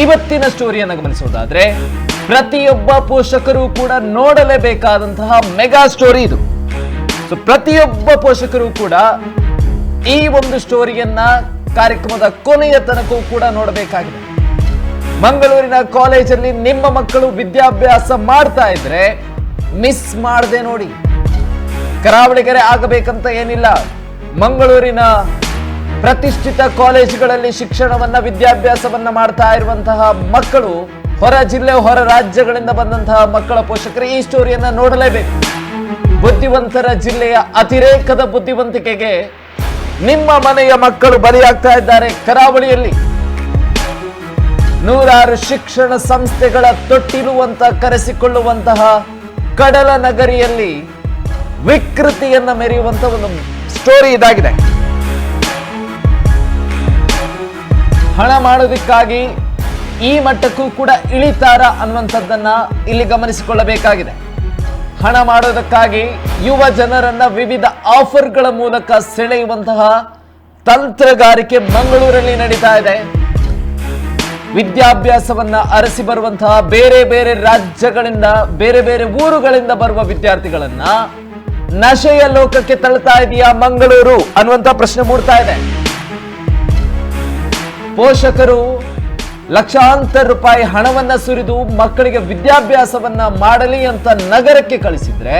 ಇವತ್ತಿನ ಸ್ಟೋರಿಯನ್ನು ಗಮನಿಸೋದಾದ್ರೆ ಪ್ರತಿಯೊಬ್ಬ ಪೋಷಕರು ಕೂಡ ನೋಡಲೇಬೇಕಾದಂತಹ ಮೆಗಾ ಸ್ಟೋರಿ ಇದು. ಸೊ ಪ್ರತಿಯೊಬ್ಬ ಪೋಷಕರು ಕೂಡ ಈ ಒಂದು ಸ್ಟೋರಿಯನ್ನ ಕಾರ್ಯಕ್ರಮದ ಕೊನೆಯ ತನಕವೂ ಕೂಡ ನೋಡಬೇಕಾಗಿದೆ. ಮಂಗಳೂರಿನ ಕಾಲೇಜಲ್ಲಿ ನಿಮ್ಮ ಮಕ್ಕಳು ವಿದ್ಯಾಭ್ಯಾಸ ಮಾಡ್ತಾ ಇದ್ರೆ ಮಿಸ್ ಮಾಡದೆ ನೋಡಿ. ಕರಾವಳಿಗೆರೆ ಆಗಬೇಕಂತ ಏನಿಲ್ಲ. ಮಂಗಳೂರಿನ ಪ್ರತಿಷ್ಠಿತ ಕಾಲೇಜುಗಳಲ್ಲಿ ಶಿಕ್ಷಣವನ್ನ, ವಿದ್ಯಾಭ್ಯಾಸವನ್ನ ಮಾಡ್ತಾ ಇರುವಂತಹ ಮಕ್ಕಳು ಹೊರ ಜಿಲ್ಲೆ, ಹೊರ ರಾಜ್ಯಗಳಿಂದ ಬಂದಂತಹ ಮಕ್ಕಳ ಪೋಷಕರು, ಈ ಸ್ಟೋರಿಯನ್ನ ನೋಡಲೇಬೇಕು. ಬುದ್ಧಿವಂತರ ಜಿಲ್ಲೆಯ ಅತಿರೇಕದ ಬುದ್ಧಿವಂತಿಕೆಗೆ ನಿಮ್ಮ ಮನೆಯ ಮಕ್ಕಳು ಬಲಿಯಾಗ್ತಾ ಇದ್ದಾರೆ ಕರಾವಳಿಯಲ್ಲಿ. ನೂರಾರು ಶಿಕ್ಷಣ ಸಂಸ್ಥೆಗಳ ತೊಟ್ಟಿರುವಂತ ಕರೆಸಿಕೊಳ್ಳುವಂತಹ ಕಡಲ ನಗರಿಯಲ್ಲಿ ವಿಕೃತಿಯನ್ನ ಮೆರೆಯುವಂತ ಒಂದು ಸ್ಟೋರಿ ಇದಾಗಿದೆ. ಹಣ ಮಾಡೋದಕ್ಕಾಗಿ ಈ ಮಟ್ಟಕ್ಕೂ ಕೂಡ ಇಳಿತಾರ ಅನ್ನುವಂಥದ್ದನ್ನ ಇಲ್ಲಿ ಗಮನಿಸಿಕೊಳ್ಳಬೇಕಾಗಿದೆ. ಹಣ ಮಾಡೋದಕ್ಕಾಗಿ ಯುವ ಜನರನ್ನ ವಿವಿಧ ಆಫರ್ಗಳ ಮೂಲಕ ಸೆಳೆಯುವಂತಹ ತಂತ್ರಗಾರಿಕೆ ಮಂಗಳೂರಲ್ಲಿ ನಡೀತಾ ಇದೆ. ವಿದ್ಯಾಭ್ಯಾಸವನ್ನ ಅರಸಿ ಬರುವಂತಹ ಬೇರೆ ಬೇರೆ ರಾಜ್ಯಗಳಿಂದ, ಬೇರೆ ಬೇರೆ ಊರುಗಳಿಂದ ಬರುವ ವಿದ್ಯಾರ್ಥಿಗಳನ್ನ ನಶೆಯ ಲೋಕಕ್ಕೆ ತಳ್ತಾ ಇದೆಯಾ ಮಂಗಳೂರು ಅನ್ನುವಂತ ಪ್ರಶ್ನೆ ಮೂಡ್ತಾ ಇದೆ. ಪೋಷಕರು ಲಕ್ಷಾಂತರ ರೂಪಾಯಿ ಹಣವನ್ನ ಸುರಿದು ಮಕ್ಕಳಿಗೆ ವಿದ್ಯಾಭ್ಯಾಸವನ್ನ ಮಾಡಲಿ ಅಂತ ನಗರಕ್ಕೆ ಕಳಿಸಿದ್ರೆ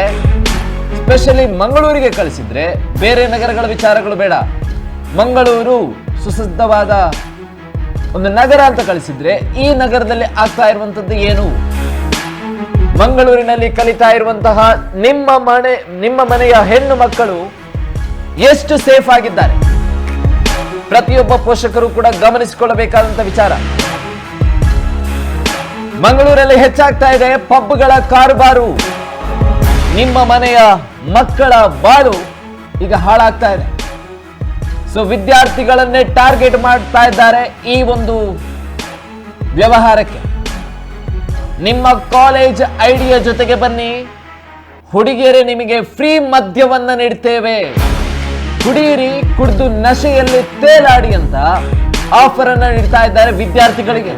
ಸ್ಪೆಷಲಿ ಮಂಗಳೂರಿಗೆ ಕಳಿಸಿದ್ರೆ ಬೇರೆ ನಗರಗಳ ವಿಚಾರಗಳು ಬೇಡ. ಮಂಗಳೂರು ಸುಸಜ್ಜವಾದ ಒಂದು ನಗರ ಅಂತ ಕಳಿಸಿದ್ರೆ ಈ ನಗರದಲ್ಲಿ ಆಗ್ತಾ ಇರುವಂತದ್ದು ಏನು? ಮಂಗಳೂರಿನಲ್ಲಿ ಕಲಿತಾ ಇರುವಂತಹ ನಿಮ್ಮ ಮನೆ, ನಿಮ್ಮ ಮನೆಯ ಹೆಣ್ಣು ಮಕ್ಕಳು ಎಷ್ಟು ಸೇಫ್ ಆಗಿದ್ದಾರೆ? ಪ್ರತಿಯೊಬ್ಬ ಪೋಷಕರು ಕೂಡ ಗಮನಿಸಿಕೊಳ್ಳಬೇಕಾದಂತ ವಿಚಾರ. ಮಂಗಳೂರಲ್ಲಿ ಹೆಚ್ಚಾಗ್ತಾ ಇದೆ ಪಬ್ಗಳ ಕಾರುಬಾರು. ನಿಮ್ಮ ಮನೆಯ ಮಕ್ಕಳ ಬಾಳು ಈಗ ಹಾಳಾಗ್ತಾ ಇದೆ. ಸೊ ವಿದ್ಯಾರ್ಥಿಗಳನ್ನೇ ಟಾರ್ಗೆಟ್ ಮಾಡ್ತಾ ಇದ್ದಾರೆ ಈ ಒಂದು ವ್ಯವಹಾರಕ್ಕೆ. ನಿಮ್ಮ ಕಾಲೇಜ್ ಐಡಿಯ ಜೊತೆಗೆ ಬನ್ನಿ. ಹುಡುಗಿಯರೇ ನಿಮಗೆ ಫ್ರೀ ಮದ್ಯವನ್ನ ನೀಡ್ತೇವೆ. ಕುಡಿಯಿರಿ, ಕುಡಿದು ನಶೆಯಲ್ಲಿ ತೇಲಾಡಿ ಅಂತ ಆಫರ್ ಅನ್ನ ನೀಡ್ತಾ ಇದ್ದಾರೆ ವಿದ್ಯಾರ್ಥಿಗಳಿಗೆ.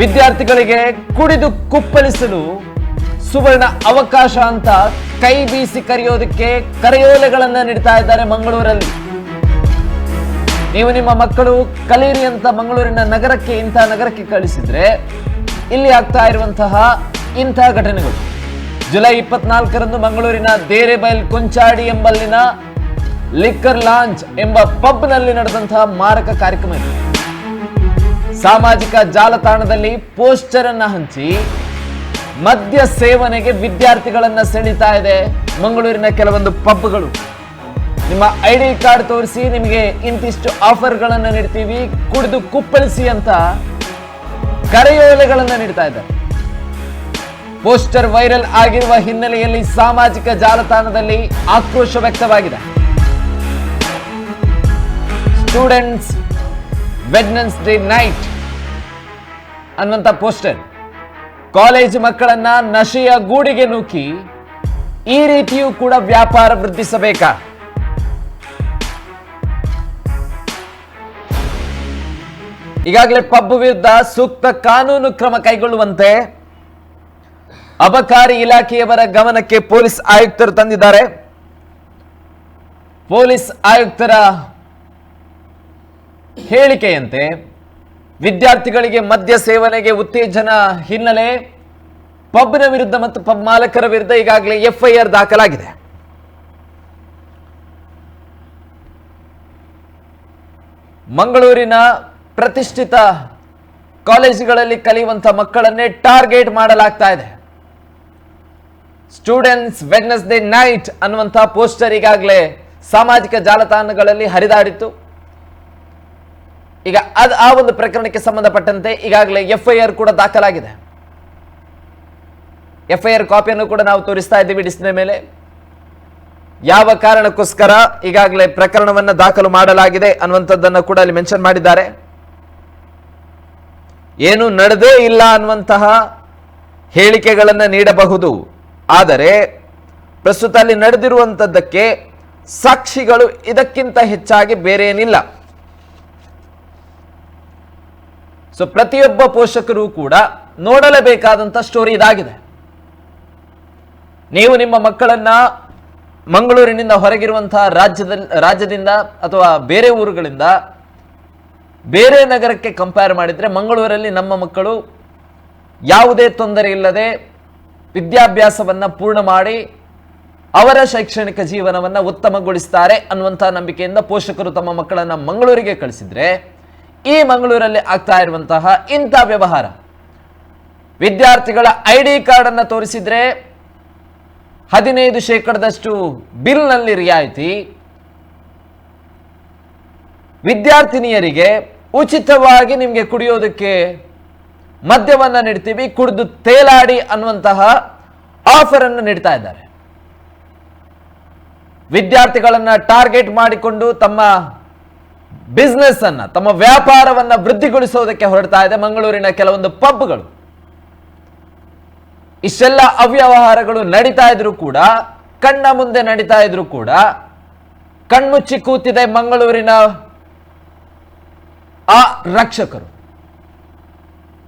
ವಿದ್ಯಾರ್ಥಿಗಳಿಗೆ ಕುಡಿದು ಕುಪ್ಪಳಿಸಲು ಸುವರ್ಣ ಅವಕಾಶ ಅಂತ ಕೈ ಬೀಸಿ ಕರೆಯೋದಕ್ಕೆ ಕರೆಯೋಲೆಗಳನ್ನ ನೀಡ್ತಾ ಇದ್ದಾರೆ ಮಂಗಳೂರಲ್ಲಿ. ನೀವು ನಿಮ್ಮ ಮಕ್ಕಳು ಕಲೀರಿ ಅಂತ ಮಂಗಳೂರಿನ ನಗರಕ್ಕೆ ಇಂತಹ ನಗರಕ್ಕೆ ಕಳಿಸಿದ್ರೆ ಇಲ್ಲಿ ಆಗ್ತಾ ಇರುವಂತಹ ಇಂತಹ ಘಟನೆಗಳು. ಜುಲೈ ಇಪ್ಪತ್ನಾಲ್ಕರಂದು ಮಂಗಳೂರಿನ ದೇರೆಬೈಲ್ ಕೊಂಚಾಡಿ ಎಂಬಲ್ಲಿನ ಲಿಕ್ಕರ್ ಲಾಂಚ್ ಎಂಬ ಪಬ್ನಲ್ಲಿ ನಡೆದಂತಹ ಮಾರಕ ಕಾರ್ಯಕ್ರಮ ಇದೆ. ಸಾಮಾಜಿಕ ಜಾಲತಾಣದಲ್ಲಿ ಪೋಸ್ಟರ್ ಅನ್ನ ಹಂಚಿ ಮದ್ಯ ಸೇವನೆಗೆ ವಿದ್ಯಾರ್ಥಿಗಳನ್ನ ಸೆಳೀತಾ ಇದೆ ಮಂಗಳೂರಿನ ಕೆಲವೊಂದು ಪಬ್ಗಳು. ನಿಮ್ಮ ಐ ಡಿ ಕಾರ್ಡ್ ತೋರಿಸಿ ನಿಮಗೆ ಇಂತಿಷ್ಟು ಆಫರ್ಗಳನ್ನು ನೀಡ್ತೀವಿ, ಕುಡಿದು ಕುಪ್ಪಳಿಸಿ ಅಂತ ಕರೆಯೋಲೆಗಳನ್ನು ನೀಡ್ತಾ ಇದ್ದಾರೆ. ಪೋಸ್ಟರ್ ವೈರಲ್ ಆಗಿರುವ ಹಿನ್ನೆಲೆಯಲ್ಲಿ ಸಾಮಾಜಿಕ ಜಾಲತಾಣದಲ್ಲಿ ಆಕ್ರೋಶ ವ್ಯಕ್ತವಾಗಿದೆ. ಸ್ಟೂಡೆಂಟ್ಸ್ ವೆಡ್ನೆಸ್ ಡೇ ನೈಟ್ ಅನ್ನುವಂಥ ಪೋಸ್ಟರ್. ಕಾಲೇಜು ಮಕ್ಕಳನ್ನ ನಶೆಯ ಗೂಡಿಗೆ ನೂಕಿ ಈ ರೀತಿಯೂ ಕೂಡ ವ್ಯಾಪಾರ ವೃದ್ಧಿಸಬೇಕಾ? ಈಗಾಗಲೇ ಪಬ್ ವಿರುದ್ಧ ಸೂಕ್ತ ಕಾನೂನು ಕ್ರಮ ಕೈಗೊಳ್ಳುವಂತೆ ಅಬಕಾರಿ ಇಲಾಖೆಯವರ ಗಮನಕ್ಕೆ ಪೊಲೀಸ್ ಆಯುಕ್ತರು ತಂದಿದ್ದಾರೆ. ಪೊಲೀಸ್ ಆಯುಕ್ತರ ಹೇಳಿಕೆಯಂತೆ, ವಿದ್ಯಾರ್ಥಿಗಳಿಗೆ ಮದ್ಯ ಸೇವನೆಗೆ ಉತ್ತೇಜನ ಹಿನ್ನೆಲೆ ಪಬ್ನ ವಿರುದ್ಧ ಮತ್ತು ಪಬ್ ಮಾಲಕರ ವಿರುದ್ಧ ಈಗಾಗಲೇ ಎಫ್ಐಆರ್ ದಾಖಲಾಗಿದೆ. ಮಂಗಳೂರಿನ ಪ್ರತಿಷ್ಠಿತ ಕಾಲೇಜುಗಳಲ್ಲಿ ಕಲಿಯುವಂತಹ ಮಕ್ಕಳನ್ನೇ ಟಾರ್ಗೆಟ್ ಮಾಡಲಾಗ್ತಾ ಇದೆ. ಸ್ಟೂಡೆಂಟ್ಸ್ ವೆಡ್ನೆಸ್ಡೇ ನೈಟ್ ಅನ್ನುವಂಥ ಪೋಸ್ಟರ್ ಈಗಾಗಲೇ ಸಾಮಾಜಿಕ ಜಾಲತಾಣಗಳಲ್ಲಿ ಹರಿದಾಡಿತ್ತು. ಈಗ ಅದು ಆ ಒಂದು ಪ್ರಕರಣಕ್ಕೆ ಸಂಬಂಧಪಟ್ಟಂತೆ ಈಗಾಗಲೇ ಎಫ್ಐಆರ್ ಕೂಡ ದಾಖಲಾಗಿದೆ. ಎಫ್ಐಆರ್ ಕಾಪಿಯನ್ನು ಕೂಡ ನಾವು ತೋರಿಸ್ತಾ ಇದ್ದೀವಿ ಡಿಸ್ಪ್ಲೇ ಮೇಲೆ. ಯಾವ ಕಾರಣಕ್ಕೋಸ್ಕರ ಈಗಾಗಲೇ ಪ್ರಕರಣವನ್ನು ದಾಖಲು ಮಾಡಲಾಗಿದೆ ಅನ್ನುವಂಥದ್ದನ್ನು ಕೂಡ ಅಲ್ಲಿ ಮೆನ್ಷನ್ ಮಾಡಿದ್ದಾರೆ. ಏನು ನಡೆದೇ ಇಲ್ಲ ಅನ್ನುವಂತಹ ಹೇಳಿಕೆಗಳನ್ನು ನೀಡಬಹುದು. ಆದರೆ ಪ್ರಸ್ತುತ ಅಲ್ಲಿ ನಡೆದಿರುವಂಥದ್ದಕ್ಕೆ ಸಾಕ್ಷಿಗಳು ಇದಕ್ಕಿಂತ ಹೆಚ್ಚಾಗಿ ಬೇರೇನಿಲ್ಲ. ಸೊ ಪ್ರತಿಯೊಬ್ಬ ಪೋಷಕರು ಕೂಡ ನೋಡಲೇಬೇಕಾದಂಥ ಸ್ಟೋರಿ ಇದಾಗಿದೆ. ನೀವು ನಿಮ್ಮ ಮಕ್ಕಳನ್ನ ಮಂಗಳೂರಿನಿಂದ ಹೊರಗಿರುವಂತಹ ರಾಜ್ಯದ ರಾಜ್ಯದಿಂದ ಅಥವಾ ಬೇರೆ ಊರುಗಳಿಂದ ಬೇರೆ ನಗರಕ್ಕೆ ಕಂಪೇರ್ ಮಾಡಿದರೆ ಮಂಗಳೂರಲ್ಲಿ ನಮ್ಮ ಮಕ್ಕಳು ಯಾವುದೇ ತೊಂದರೆ ಇಲ್ಲದೆ ವಿದ್ಯಾಭ್ಯಾಸವನ್ನು ಪೂರ್ಣ ಮಾಡಿ ಅವರ ಶೈಕ್ಷಣಿಕ ಜೀವನವನ್ನು ಉತ್ತಮಗೊಳಿಸ್ತಾರೆ ಅನ್ನುವಂಥ ನಂಬಿಕೆಯಿಂದ ಪೋಷಕರು ತಮ್ಮ ಮಕ್ಕಳನ್ನು ಮಂಗಳೂರಿಗೆ ಕಳಿಸಿದ್ರೆ ಈ ಮಂಗಳೂರಲ್ಲಿ ಆಗ್ತಾ ಇರುವಂತಹ ಇಂಥ ವ್ಯವಹಾರ. ವಿದ್ಯಾರ್ಥಿಗಳ ಐ ಡಿ ಕಾರ್ಡನ್ನು ತೋರಿಸಿದ್ರೆ ಹದಿನೈದು ಶೇಕಡದಷ್ಟು ಬಿಲ್ನಲ್ಲಿ ರಿಯಾಯಿತಿ. ವಿದ್ಯಾರ್ಥಿನಿಯರಿಗೆ ಉಚಿತವಾಗಿ ನಿಮಗೆ ಕುಡಿಯೋದಕ್ಕೆ ಮದ್ಯವನ್ನ ನೀಡ್ತೀವಿ, ಕುಡಿದು ತೇಲಾಡಿ ಅನ್ನುವಂತಹ ಆಫರ್ ಅನ್ನು ನೀಡ್ತಾ ಇದ್ದಾರೆ. ವಿದ್ಯಾರ್ಥಿಗಳನ್ನ ಟಾರ್ಗೆಟ್ ಮಾಡಿಕೊಂಡು ತಮ್ಮ ಬಿಸ್ನೆಸ್ ಅನ್ನ, ತಮ್ಮ ವ್ಯಾಪಾರವನ್ನ ವೃದ್ಧಿಗೊಳಿಸೋದಕ್ಕೆ ಹೊರಡ್ತಾ ಇದೆ ಮಂಗಳೂರಿನ ಕೆಲವೊಂದು ಪಬ್ಗಳು. ಇಷ್ಟೆಲ್ಲ ಅವ್ಯವಹಾರಗಳು ನಡೀತಾ ಇದ್ರು ಕೂಡ, ಕಣ್ಣ ಮುಂದೆ ನಡೀತಾ ಇದ್ರು ಕೂಡ, ಕಣ್ಮುಚ್ಚಿ ಕೂತಿದೆ ಮಂಗಳೂರಿನ ಆ ರಕ್ಷಕರು.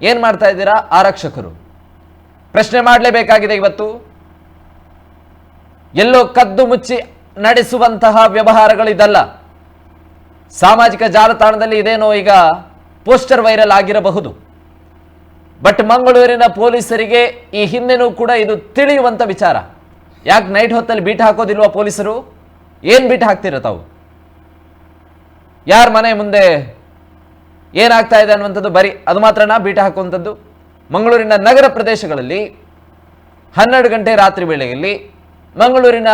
ಏನ್ ಮಾಡ್ತಾ ಇದ್ದೀರಾ? ಆರಕ್ಷಕರು. ಪ್ರಶ್ನೆ ಮಾಡಲೇಬೇಕಾಗಿದೆ ಇವತ್ತು. ಎಲ್ಲೋ ಕದ್ದು ಮುಚ್ಚಿ ನಡೆಸುವಂತಹ ವ್ಯವಹಾರಗಳು ಇದಲ್ಲ ಸಾಮಾಜಿಕ ಜಾಲತಾಣದಲ್ಲಿ ಇದೇನೋ ಈಗ ಪೋಸ್ಟರ್ ವೈರಲ್ ಆಗಿರಬಹುದು. ಬಟ್ ಮಂಗಳೂರಿನ ಪೊಲೀಸರಿಗೆ ಈ ಹಿಂದೆನೂ ಕೂಡ ಇದು ತಿಳಿಯುವಂಥ ವಿಚಾರ. ಯಾಕೆ ನೈಟ್ ಹೊತ್ತಲ್ಲಿ ಬೀಟ್ ಹಾಕೋದಿಲ್ವ ಪೊಲೀಸರು? ಏನು ಬೀಟ್ ಹಾಕ್ತಿರ ತಾವು? ಯಾರ ಮನೆ ಮುಂದೆ ಏನಾಗ್ತಾ ಇದೆ ಅನ್ನುವಂಥದ್ದು ಬರೀ ಅದು ಮಾತ್ರನಾ, ಬೀಟ ಹಾಕುವಂಥದ್ದು? ಮಂಗಳೂರಿನ ನಗರ ಪ್ರದೇಶಗಳಲ್ಲಿ ಹನ್ನೆರಡು ಗಂಟೆ ರಾತ್ರಿ ವೇಳೆಯಲ್ಲಿ ಮಂಗಳೂರಿನ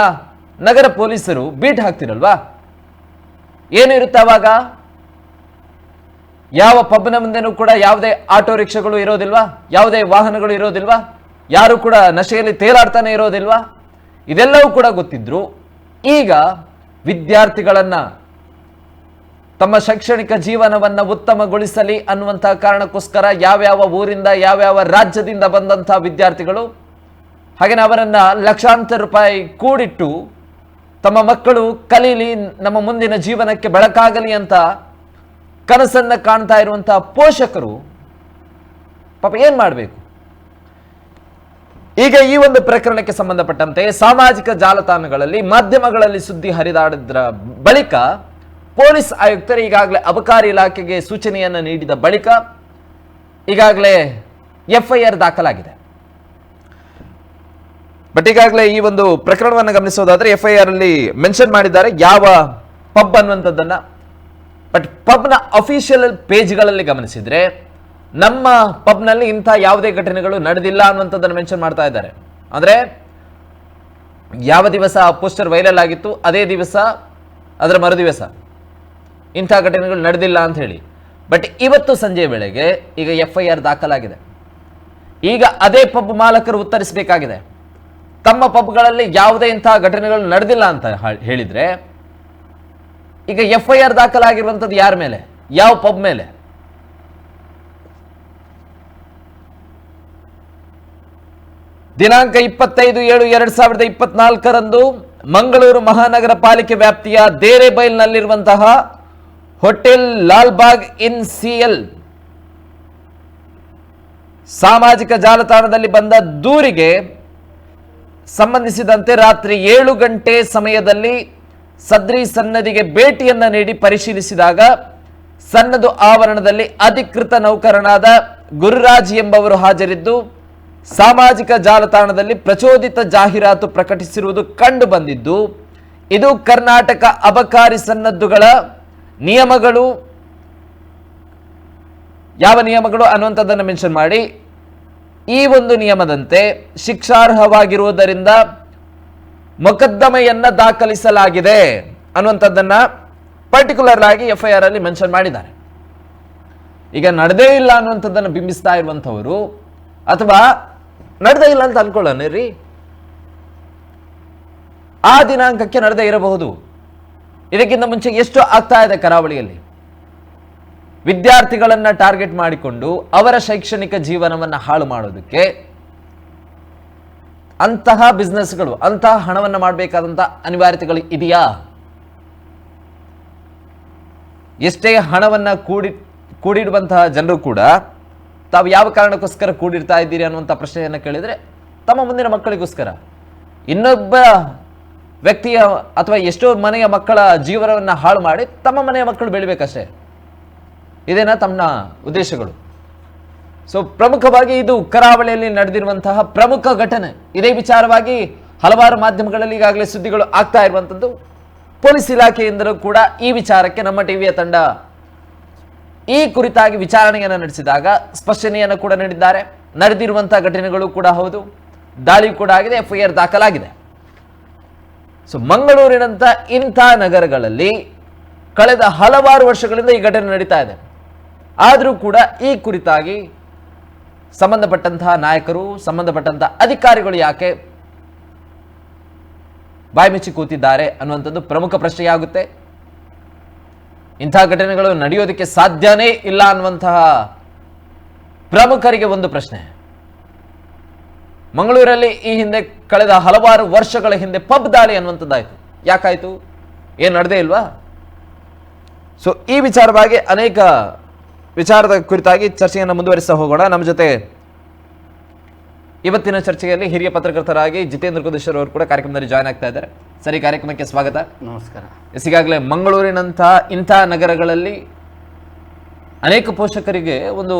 ನಗರ ಪೊಲೀಸರು ಬೀಟ್ ಹಾಕ್ತಿರಲ್ವಾ? ಏನಿರುತ್ತೆ ಅವಾಗ? ಯಾವ ಪಬ್ನ ಮುಂದೆನೂ ಕೂಡ ಯಾವುದೇ ಆಟೋ ರಿಕ್ಷಾಗಳು ಇರೋದಿಲ್ವಾ? ಯಾವುದೇ ವಾಹನಗಳು ಇರೋದಿಲ್ವಾ? ಯಾರು ಕೂಡ ನಶೆಯಲ್ಲಿ ತೇಲಾಡ್ತಾನೆ ಇರೋದಿಲ್ವಾ? ಇದೆಲ್ಲವೂ ಕೂಡ ಗೊತ್ತಿದ್ರು ಈಗ ವಿದ್ಯಾರ್ಥಿಗಳನ್ನ ತಮ್ಮ ಶೈಕ್ಷಣಿಕ ಜೀವನವನ್ನ ಉತ್ತಮಗೊಳಿಸಲಿ ಅನ್ನುವಂತಹ ಕಾರಣಕ್ಕೋಸ್ಕರ ಯಾವ್ಯಾವ ಊರಿಂದ, ಯಾವ್ಯಾವ ರಾಜ್ಯದಿಂದ ಬಂದಂತಹ ವಿದ್ಯಾರ್ಥಿಗಳು ಹಾಗೆಯೇ ಅವರನ್ನ ಲಕ್ಷಾಂತರ ರೂಪಾಯಿ ಕೂಡಿಟ್ಟು ತಮ್ಮ ಮಕ್ಕಳು ಕಲೀಲಿ, ನಮ್ಮ ಮುಂದಿನ ಜೀವನಕ್ಕೆ ಬೆಳಕಾಗಲಿ ಅಂತ ಕನಸನ್ನ ಕಾಣ್ತಾ ಇರುವಂತಹ ಪೋಷಕರು ಪಾಪ ಏನ್ ಮಾಡಬೇಕು? ಈಗ ಈ ಒಂದು ಪ್ರಕರಣಕ್ಕೆ ಸಂಬಂಧಪಟ್ಟಂತೆ ಸಾಮಾಜಿಕ ಜಾಲತಾಣಗಳಲ್ಲಿ, ಮಾಧ್ಯಮಗಳಲ್ಲಿ ಸುದ್ದಿ ಹರಿದಾಡಿದ್ರ ಬಳಿಕ ಪೊಲೀಸ್ ಆಯುಕ್ತರು ಈಗಾಗಲೇ ಅಬಕಾರಿ ಇಲಾಖೆಗೆ ಸೂಚನೆಯನ್ನು ನೀಡಿದ ಬಳಿಕ ಈಗಾಗಲೇ ಎಫ್ಐಆರ್ ದಾಖಲಾಗಿದೆ. ಬಟ್ ಈಗಾಗಲೇ ಈ ಒಂದು ಪ್ರಕರಣವನ್ನು ಗಮನಿಸೋದಾದ್ರೆ ಎಫ್ಐಆರ್ ಅಲ್ಲಿ ಮೆನ್ಷನ್ ಮಾಡಿದ್ದಾರೆ ಯಾವ ಪಬ್ ಅನ್ನುವಂಥದ್ದನ್ನ. ಬಟ್ ಪಬ್ನ ಅಫಿಷಿಯಲ್ ಪೇಜ್ಗಳಲ್ಲಿ ಗಮನಿಸಿದ್ರೆ ನಮ್ಮ ಪಬ್ನಲ್ಲಿ ಇಂಥ ಯಾವುದೇ ಘಟನೆಗಳು ನಡೆದಿಲ್ಲ ಅನ್ನುವಂಥದ್ದನ್ನು ಮೆನ್ಷನ್ ಮಾಡ್ತಾ ಇದ್ದಾರೆ. ಅಂದ್ರೆ ಯಾವ ದಿವಸ ಪೋಸ್ಟರ್ ವೈರಲ್ ಆಗಿತ್ತು, ಅದೇ ದಿವಸ, ಅದರ ಮರುದಿವಸ. ಇಂಥ ಘಟನೆಗಳು ನಡೆದಿಲ್ಲ ಅಂತ ಹೇಳಿ. ಬಟ್ ಇವತ್ತು ಸಂಜೆ ವೇಳೆಗೆ ಈಗ ಎಫ್ ಐ ಆರ್ ದಾಖಲಾಗಿದೆ. ಈಗ ಅದೇ ಪಬ್ ಮಾಲಕರು ಉತ್ತರಿಸಬೇಕಾಗಿದೆ. ತಮ್ಮ ಪಬ್ಗಳಲ್ಲಿ ಯಾವುದೇ ಇಂತಹ ಘಟನೆಗಳು ನಡೆದಿಲ್ಲ ಅಂತ ಹೇಳಿದ್ರೆ, ಈಗ ಎಫ್ ಐ ಆರ್ ದಾಖಲಾಗಿರುವಂಥದ್ದು ಯಾರ ಮೇಲೆ? ಯಾವ ಪಬ್ ಮೇಲೆ? ದಿನಾಂಕ ಇಪ್ಪತ್ತೈದು ಏಳು ಎರಡ್ ಸಾವಿರದ ಇಪ್ಪತ್ನಾಲ್ಕರಂದು ಮಂಗಳೂರು ಮಹಾನಗರ ಪಾಲಿಕೆ ವ್ಯಾಪ್ತಿಯ ದೇರೆಬೈಲ್ನಲ್ಲಿರುವಂತಹ ಹೋಟೆಲ್ ಲಾಲ್ಬಾಗ್ ಇನ್ ಸಿಎಲ್. ಸಾಮಾಜಿಕ ಜಾಲತಾಣದಲ್ಲಿ ಬಂದ ದೂರಿಗೆ ಸಂಬಂಧಿಸಿದಂತೆ ರಾತ್ರಿ ಏಳು ಗಂಟೆ ಸಮಯದಲ್ಲಿ ಸದ್ರಿ ಸನ್ನದಿಗೆ ಭೇಟಿಯನ್ನ ನೀಡಿ ಪರಿಶೀಲಿಸಿದಾಗ ಸನ್ನದು ಆವರಣದಲ್ಲಿ ಅಧಿಕೃತ ನೌಕರನಾದ ಗುರುರಾಜ್ ಎಂಬವರು ಹಾಜರಿದ್ದು, ಸಾಮಾಜಿಕ ಜಾಲತಾಣದಲ್ಲಿ ಪ್ರಚೋದಿತ ಜಾಹೀರಾತು ಪ್ರಕಟಿಸಿರುವುದು ಕಂಡು ಬಂದಿದ್ದು, ಇದು ಕರ್ನಾಟಕ ಅಬಕಾರಿ ಸನ್ನದ್ದುಗಳ ನಿಯಮಗಳು, ಯಾವ ನಿಯಮಗಳು ಅನ್ನುವಂಥದ್ದನ್ನು ಮೆನ್ಷನ್ ಮಾಡಿ, ಈ ಒಂದು ನಿಯಮದಂತೆ ಶಿಕ್ಷಾರ್ಹವಾಗಿರುವುದರಿಂದ ಮೊಕದ್ದಮೆಯನ್ನು ದಾಖಲಿಸಲಾಗಿದೆ ಅನ್ನುವಂಥದ್ದನ್ನು ಪರ್ಟಿಕ್ಯುಲರ್ ಆಗಿ ಎಫ್ ಐ ಆರ್ ಅಲ್ಲಿ ಮೆನ್ಷನ್ ಮಾಡಿದ್ದಾರೆ. ಈಗ ನಡೆದೇ ಇಲ್ಲ ಅನ್ನುವಂಥದ್ದನ್ನು ಬಿಂಬಿಸ್ತಾ ಇರುವಂಥವರು, ಅಥವಾ ನಡೆದೇ ಇಲ್ಲ ಅಂತ ಅನ್ಕೊಳ್ಳೋಣ ರೀ ಆ ದಿನಾಂಕಕ್ಕೆ ನಡೆದೇ ಇರಬಹುದು. ಇದಕ್ಕಿಂತ ಮುಂಚೆ ಎಷ್ಟು ಆಗ್ತಾ ಇದೆ ಕರಾವಳಿಯಲ್ಲಿ? ವಿದ್ಯಾರ್ಥಿಗಳನ್ನ ಟಾರ್ಗೆಟ್ ಮಾಡಿಕೊಂಡು ಅವರ ಶೈಕ್ಷಣಿಕ ಜೀವನವನ್ನು ಹಾಳು ಮಾಡೋದಕ್ಕೆ ಅಂತಹ ಬಿಸ್ನೆಸ್ಗಳು, ಅಂತಹ ಹಣವನ್ನು ಮಾಡಬೇಕಾದಂಥ ಅನಿವಾರ್ಯತೆಗಳು ಇದೆಯಾ? ಎಷ್ಟೇ ಹಣವನ್ನ ಕೂಡಿ, ಕೂಡಿಡುವಂತಹ ಜನರು ಕೂಡ ತಾವು ಯಾವ ಕಾರಣಕ್ಕೋಸ್ಕರ ಕೂಡಿರ್ತಾ ಇದ್ದೀರಿ ಅನ್ನುವಂಥ ಪ್ರಶ್ನೆಯನ್ನು ಕೇಳಿದರೆ ತಮ್ಮ ಮುಂದಿನ ಮಕ್ಕಳಿಗೋಸ್ಕರ. ಇನ್ನೊಬ್ಬ ವ್ಯಕ್ತಿಯ ಅಥವಾ ಎಷ್ಟೋ ಮನೆಯ ಮಕ್ಕಳ ಜೀವನವನ್ನು ಹಾಳು ಮಾಡಿ ತಮ್ಮ ಮನೆಯ ಮಕ್ಕಳು ಬೆಳಿಬೇಕಷ್ಟೇ. ಇದೇನ ತಮ್ಮ ಉದ್ದೇಶಗಳು? ಸೊ ಪ್ರಮುಖವಾಗಿ ಇದು ಕರಾವಳಿಯಲ್ಲಿ ನಡೆದಿರುವಂತಹ ಪ್ರಮುಖ ಘಟನೆ. ಇದೇ ವಿಚಾರವಾಗಿ ಹಲವಾರು ಮಾಧ್ಯಮಗಳಲ್ಲಿ ಈಗಾಗಲೇ ಸುದ್ದಿಗಳು ಆಗ್ತಾ ಇರುವಂಥದ್ದು. ಪೊಲೀಸ್ ಇಲಾಖೆಯಿಂದಲೂ ಕೂಡ ಈ ವಿಚಾರಕ್ಕೆ ನಮ್ಮ ಟಿವಿಯ ತಂಡ ಈ ಕುರಿತಾಗಿ ವಿಚಾರಣೆಯನ್ನು ನಡೆಸಿದಾಗ ಸ್ಪಷ್ಟನೆಯನ್ನು ಕೂಡ ನೀಡಿದ್ದಾರೆ. ನಡೆದಿರುವಂತಹ ಘಟನೆಗಳು ಕೂಡ ಹೌದು. ದಾಳಿ ಕೂಡ ಆಗಿದೆ. ಎಫ್ಐಆರ್ ದಾಖಲಾಗಿದೆ. ಸೊ ಮಂಗಳೂರಿನಂಥ ಇಂಥ ನಗರಗಳಲ್ಲಿ ಕಳೆದ ಹಲವಾರು ವರ್ಷಗಳಿಂದ ಈ ಘಟನೆ ನಡೀತಾ ಇದೆ. ಆದರೂ ಕೂಡ ಈ ಕುರಿತಾಗಿ ಸಂಬಂಧಪಟ್ಟಂತಹ ನಾಯಕರು, ಸಂಬಂಧಪಟ್ಟಂತಹ ಅಧಿಕಾರಿಗಳು ಯಾಕೆ ಬಾಯ್ಮುಚ್ಚಿ ಕೂತಿದ್ದಾರೆ ಅನ್ನುವಂಥದ್ದು ಪ್ರಮುಖ ಪ್ರಶ್ನೆಯಾಗುತ್ತೆ. ಇಂಥ ಘಟನೆಗಳು ನಡೆಯೋದಕ್ಕೆ ಸಾಧ್ಯನೇ ಇಲ್ಲ ಅನ್ನುವಂತಹ ಪ್ರಮುಖರಿಗೆ ಒಂದು ಪ್ರಶ್ನೆ. ಮಂಗಳೂರಲ್ಲಿ ಈ ಹಿಂದೆ ಕಳೆದ ಹಲವಾರು ವರ್ಷಗಳ ಹಿಂದೆ ಪಬ್ ದಾಳಿ ಅನ್ನುವಂಥದ್ದಾಯಿತು. ಯಾಕಾಯಿತು? ಏನು ನಡೆದೇ ಇಲ್ವಾ? ಸೊ ಈ ವಿಚಾರವಾಗಿ ಅನೇಕ ವಿಚಾರದ ಕುರಿತಾಗಿ ಚರ್ಚೆಯನ್ನು ಮುಂದುವರಿಸ್ತಾ ಹೋಗೋಣ. ನಮ್ಮ ಜೊತೆ ಇವತ್ತಿನ ಚರ್ಚೆಯಲ್ಲಿ ಹಿರಿಯ ಪತ್ರಕರ್ತರಾಗಿ ಜಿತೇಂದ್ರ ಕುದೇಶ್ವರ್ ಅವರು ಕೂಡ ಕಾರ್ಯಕ್ರಮದಲ್ಲಿ ಜಾಯ್ನ್ ಆಗ್ತಾ ಇದ್ದಾರೆ. ಸರಿ ಕಾರ್ಯಕ್ರಮಕ್ಕೆ ಸ್ವಾಗತ. ನಮಸ್ಕಾರ. ಈಗಾಗಲೇ ಮಂಗಳೂರಿನಂಥ ಇಂಥ ನಗರಗಳಲ್ಲಿ ಅನೇಕ ಪೋಷಕರಿಗೆ ಒಂದು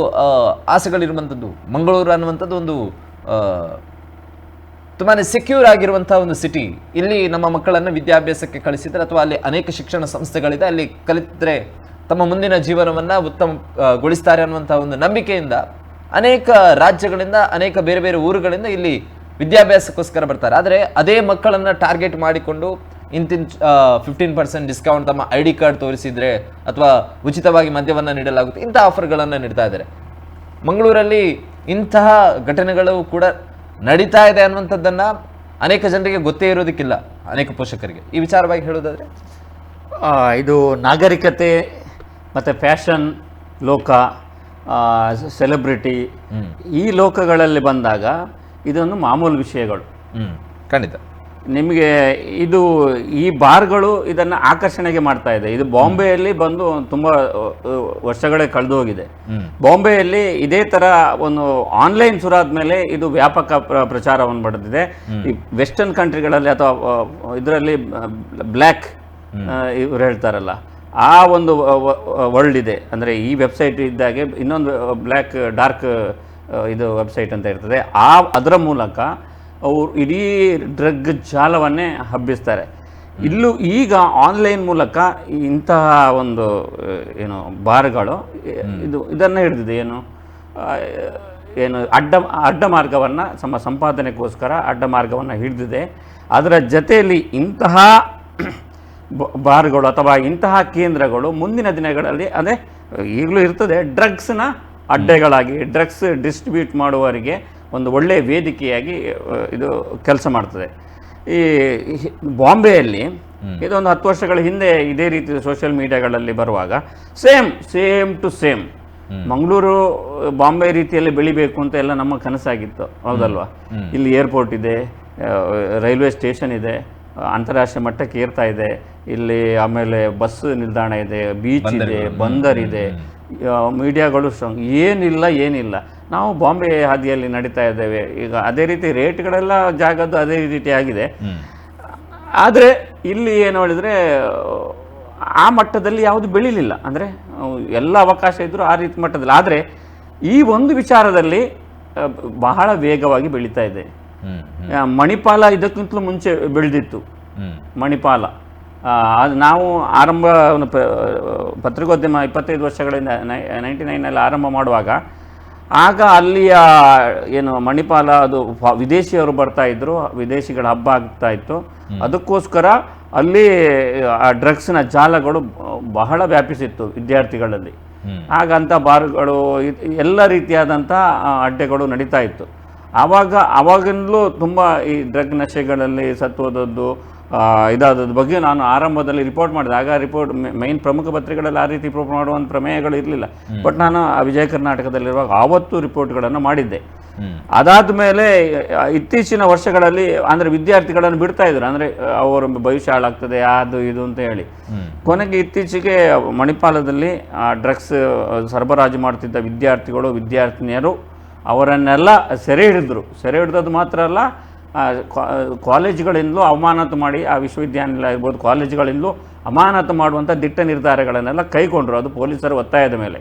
ಆಸೆಗಳಿರುವಂಥದ್ದು. ಮಂಗಳೂರು ಅನ್ನುವಂಥದ್ದು ಒಂದು ತುಂಬಾ ಸೆಕ್ಯೂರ್ ಆಗಿರುವಂಥ ಒಂದು ಸಿಟಿ ಇಲ್ಲಿ ನಮ್ಮ ಮಕ್ಕಳನ್ನು ವಿದ್ಯಾಭ್ಯಾಸಕ್ಕೆ ಕಳಿಸಿದರೆ ಅಥವಾ ಅಲ್ಲಿ ಅನೇಕ ಶಿಕ್ಷಣ ಸಂಸ್ಥೆಗಳಿದೆ, ಅಲ್ಲಿ ಕಲಿತರೆ ತಮ್ಮ ಮುಂದಿನ ಜೀವನವನ್ನು ಉತ್ತಮಗೊಳಿಸ್ತಾರೆ ಅನ್ನುವಂಥ ಒಂದು ನಂಬಿಕೆಯಿಂದ ಅನೇಕ ರಾಜ್ಯಗಳಿಂದ, ಅನೇಕ ಬೇರೆ ಬೇರೆ ಊರುಗಳಿಂದ ಇಲ್ಲಿ ವಿದ್ಯಾಭ್ಯಾಸಕ್ಕೋಸ್ಕರ ಬರ್ತಾರೆ. ಆದರೆ ಅದೇ ಮಕ್ಕಳನ್ನು ಟಾರ್ಗೆಟ್ ಮಾಡಿಕೊಂಡು ಇಂತಿನ್ ಫಿಫ್ಟೀನ್ ಪರ್ಸೆಂಟ್ ಡಿಸ್ಕೌಂಟ್ ತಮ್ಮ ಐ ಡಿ ಕಾರ್ಡ್ ತೋರಿಸಿದ್ರೆ ಅಥವಾ ಉಚಿತವಾಗಿ ಮದ್ಯವನ್ನು ನೀಡಲಾಗುತ್ತೆ ಇಂಥ ಆಫರ್ಗಳನ್ನು ನೀಡ್ತಾ ಇದ್ದಾರೆ. ಮಂಗಳೂರಲ್ಲಿ ಇಂತಹ ಘಟನೆಗಳು ಕೂಡ ನಡೀತಾ ಇದೆ ಅನ್ನುವಂಥದ್ದನ್ನ ಅನೇಕ ಜನರಿಗೆ ಗೊತ್ತೇ ಇರೋದಕ್ಕಿಲ್ಲ ಅನೇಕ ಪೋಷಕರಿಗೆ. ಈ ವಿಚಾರವಾಗಿ ಹೇಳೋದಾದ್ರೆ ಇದು ನಾಗರಿಕತೆ ಮತ್ತು ಫ್ಯಾಷನ್ ಲೋಕ ಸೆಲೆಬ್ರಿಟಿ ಈ ಲೋಕಗಳಲ್ಲಿ ಬಂದಾಗ ಇದೊಂದು ಮಾಮೂಲು ವಿಷಯಗಳು. ಖಂಡಿತ. ನಿಮಗೆ ಇದು ಈ ಬಾರ್ಗಳು ಇದನ್ನು ಆಕರ್ಷಣೆಗೆ ಮಾಡ್ತಾ ಇದೆ. ಇದು ಬಾಂಬೆಯಲ್ಲಿ ಬಂದು ತುಂಬ ವರ್ಷಗಳೇ ಕಳೆದು ಹೋಗಿದೆ. ಬಾಂಬೆಯಲ್ಲಿ ಇದೇ ತರ ಒಂದು ಆನ್ಲೈನ್ ಸುರಾದ ಮೇಲೆ ಇದು ವ್ಯಾಪಕ ಪ್ರ- ಪ್ರಚಾರವನ್ನು ಪಡೆದಿದೆ ಈ ವೆಸ್ಟರ್ನ್ ಕಂಟ್ರಿಗಳಲ್ಲಿ ಅಥವಾ ಇದರಲ್ಲಿ ಬ್ಲ್ಯಾಕ್ ಇವ್ರು ಹೇಳ್ತಾರಲ್ಲ ಆ ಒಂದು ವರ್ಲ್ಡ್ ಇದೆ. ಅಂದರೆ ಈ ವೆಬ್ಸೈಟ್ ಇದ್ದಾಗೆ ಇನ್ನೊಂದು ಬ್ಲ್ಯಾಕ್ ಡಾರ್ಕ್ ಇದು ವೆಬ್ಸೈಟ್ ಅಂತ ಇರ್ತದೆ. ಆ ಅದರ ಮೂಲಕ ಅವರು ಇಡೀ ಡ್ರಗ್ ಜಾಲವನ್ನೇ ಹಬ್ಬಿಸ್ತಾರೆ. ಇಲ್ಲೂ ಈಗ ಆನ್ಲೈನ್ ಮೂಲಕ ಇಂತಹ ಒಂದು ಏನು ಬಾರ್ಗಳು ಇದು ಇದನ್ನು ಹಿಡಿದಿದೆ. ಏನು ಏನು ಅಡ್ಡ ಅಡ್ಡ ಮಾರ್ಗವನ್ನು ಸಮ ಸಂಪಾದನೆಗೋಸ್ಕರ ಅಡ್ಡ ಮಾರ್ಗವನ್ನು ಹಿಡಿದಿದೆ. ಅದರ ಜೊತೆಯಲ್ಲಿ ಇಂತಹ ಬಾರ್ಗಳು ಅಥವಾ ಇಂತಹ ಕೇಂದ್ರಗಳು ಮುಂದಿನ ದಿನಗಳಲ್ಲಿ ಅದೇ ಈಗಲೂ ಇರ್ತದೆ ಡ್ರಗ್ಸ್ನ ಅಡ್ಡೆಗಳಾಗಿ ಡ್ರಗ್ಸ್ ಡಿಸ್ಟ್ರಿಬ್ಯೂಟ್ ಮಾಡುವವರಿಗೆ ಒಂದು ಒಳ್ಳೆಯ ವೇದಿಕೆಯಾಗಿ ಇದು ಕೆಲಸ ಮಾಡ್ತದೆ. ಈ ಬಾಂಬೆಯಲ್ಲಿ ಇದೊಂದು ಹತ್ತು ವರ್ಷಗಳ ಹಿಂದೆ ಇದೇ ರೀತಿ ಸೋಷಿಯಲ್ ಮೀಡಿಯಾಗಳಲ್ಲಿ ಬರುವಾಗ same same to same. Mangaluru Bombay ರೀತಿಯಲ್ಲಿ ಬೆಳಿಬೇಕು ಅಂತ ಎಲ್ಲ ನಮ್ಮ ಕನಸಾಗಿತ್ತು. ಹೌದಲ್ವಾ? ಇಲ್ಲಿ ಏರ್ಪೋರ್ಟ್ ಇದೆ ರೈಲ್ವೆ ಸ್ಟೇಷನ್ ಇದೆ ಅಂತಾರಾಷ್ಟ್ರೀಯ ಮಟ್ಟಕ್ಕೆ ಏರ್ತಾ ಇದೆ ಇಲ್ಲಿ ಆಮೇಲೆ ಬಸ್ ನಿಲ್ದಾಣ ಇದೆ ಬೀಚ್ ಇದೆ ಬಂದರ್ ಇದೆ. ಮೀಡಿಯಾಗಳು ಸ್ಟ್ರಾಂಗ್ ಏನಿಲ್ಲ ಏನಿಲ್ಲ. ನಾವು ಬಾಂಬೆ ಹಾದಿಯಲ್ಲಿ ನಡೀತಾ ಇದ್ದೇವೆ. ಈಗ ಅದೇ ರೀತಿ ರೇಟ್ಗಳೆಲ್ಲ ಜಾಗದ್ದು ಅದೇ ರೀತಿ ಆಗಿದೆ. ಆದರೆ ಇಲ್ಲಿ ಏನು ಹೇಳಿದರೆ ಆ ಮಟ್ಟದಲ್ಲಿ ಯಾವುದು ಬೆಳಿಲಿಲ್ಲ. ಅಂದರೆ ಎಲ್ಲ ಅವಕಾಶ ಇದ್ದರೂ ಆ ರೀತಿ ಮಟ್ಟದಲ್ಲಿ. ಆದರೆ ಈ ಒಂದು ವಿಚಾರದಲ್ಲಿ ಬಹಳ ವೇಗವಾಗಿ ಬೆಳೀತಾ ಇದೆ. ಮಣಿಪಾಲ ಇದಕ್ಕಿಂತಲೂ ಮುಂಚೆ ಬೆಳೆದಿತ್ತು. ಮಣಿಪಾಲ. ಅದು ನಾವು ಆರಂಭ ಪತ್ರಿಕೋದ್ಯಮ ಇಪ್ಪತ್ತೈದು ವರ್ಷಗಳಿಂದ ನೈಂಟಿ ನೈನಲ್ಲಿ ಆರಂಭ ಮಾಡುವಾಗ ಆಗ ಅಲ್ಲಿಯ ಏನು ಮಣಿಪಾಲ ಅದು ವಿದೇಶಿಯವರು ವಿದೇಶಿಯರು ಬರ್ತಾ ಇದ್ರು ವಿದೇಶಿಗಳ ಹಬ್ಬ ಆಗ್ತಾ ಇತ್ತು. ಅದಕ್ಕೋಸ್ಕರ ಅಲ್ಲಿ ಆ ಡ್ರಗ್ಸ್ನ ಜಾಲಗಳು ಬಹಳ ವ್ಯಾಪಿಸಿತ್ತು ವಿದ್ಯಾರ್ಥಿಗಳಲ್ಲಿ. ಆಗ ಹಾಗಂತ ಬಾರ್ಗಳು ಎಲ್ಲ ರೀತಿಯಾದಂಥ ಅಡ್ಡೆಗಳು ನಡೀತಾ ಇತ್ತು. ಆವಾಗ ಆವಾಗಿಂದಲೂ ತುಂಬ ಈ ಡ್ರಗ್ ನಶೆಗಳಲ್ಲಿ ಸತ್ತೋದದ್ದು ಆ, ಇದಾದದ್ದು ಬಗ್ಗೆ ನಾನು ಆರಂಭದಲ್ಲಿ ರಿಪೋರ್ಟ್ ಮಾಡಿದೆ. ಆಗ ರಿಪೋರ್ಟ್ ಮೈನ್ ಪ್ರಮುಖ ಪತ್ರಿಕೆಗಳಲ್ಲಿ ಆ ರೀತಿ ರಿಪೋರ್ಟ್ ಮಾಡುವಂಥ ಪ್ರಮೇಯಗಳು ಇರಲಿಲ್ಲ. ಬಟ್ ನಾನು ಆ ವಿಜಯ ಕರ್ನಾಟಕದಲ್ಲಿರುವಾಗ ಆವತ್ತು ರಿಪೋರ್ಟ್ಗಳನ್ನು ಮಾಡಿದ್ದೆ. ಅದಾದ ಮೇಲೆ ಇತ್ತೀಚಿನ ವರ್ಷಗಳಲ್ಲಿ ಅಂದರೆ ವಿದ್ಯಾರ್ಥಿಗಳನ್ನು ಬಿಡ್ತಾ ಇದ್ರು. ಅಂದರೆ ಅವರು ಭವಿಷ್ಯ ಹಾಳಾಗ್ತದೆ ಅದು ಇದು ಅಂತ ಹೇಳಿ. ಕೊನೆಗೆ ಇತ್ತೀಚೆಗೆ ಮಣಿಪಾಲದಲ್ಲಿ ಡ್ರಗ್ಸ್ ಸರಬರಾಜು ಮಾಡ್ತಿದ್ದ ವಿದ್ಯಾರ್ಥಿಗಳು ವಿದ್ಯಾರ್ಥಿನಿಯರು ಅವರನ್ನೆಲ್ಲ ಸೆರೆ ಹಿಡಿದ್ರು. ಸೆರೆ ಹಿಡಿದದ್ದು ಮಾತ್ರ ಅಲ್ಲ ಕಾಲೇಜುಗಳಿಂದಲೂ ಅವಮಾನತು ಮಾಡಿ ಆ ವಿಶ್ವವಿದ್ಯಾನಿಲಯ ಇರ್ಬೋದು ಕಾಲೇಜುಗಳಿಂದಲೂ ಅಮಾನತು ಮಾಡುವಂಥ ದಿಟ್ಟ ನಿರ್ಧಾರಗಳನ್ನೆಲ್ಲ ಕೈಗೊಂಡ್ರು ಅದು ಪೊಲೀಸರ ಒತ್ತಾಯದ ಮೇಲೆ.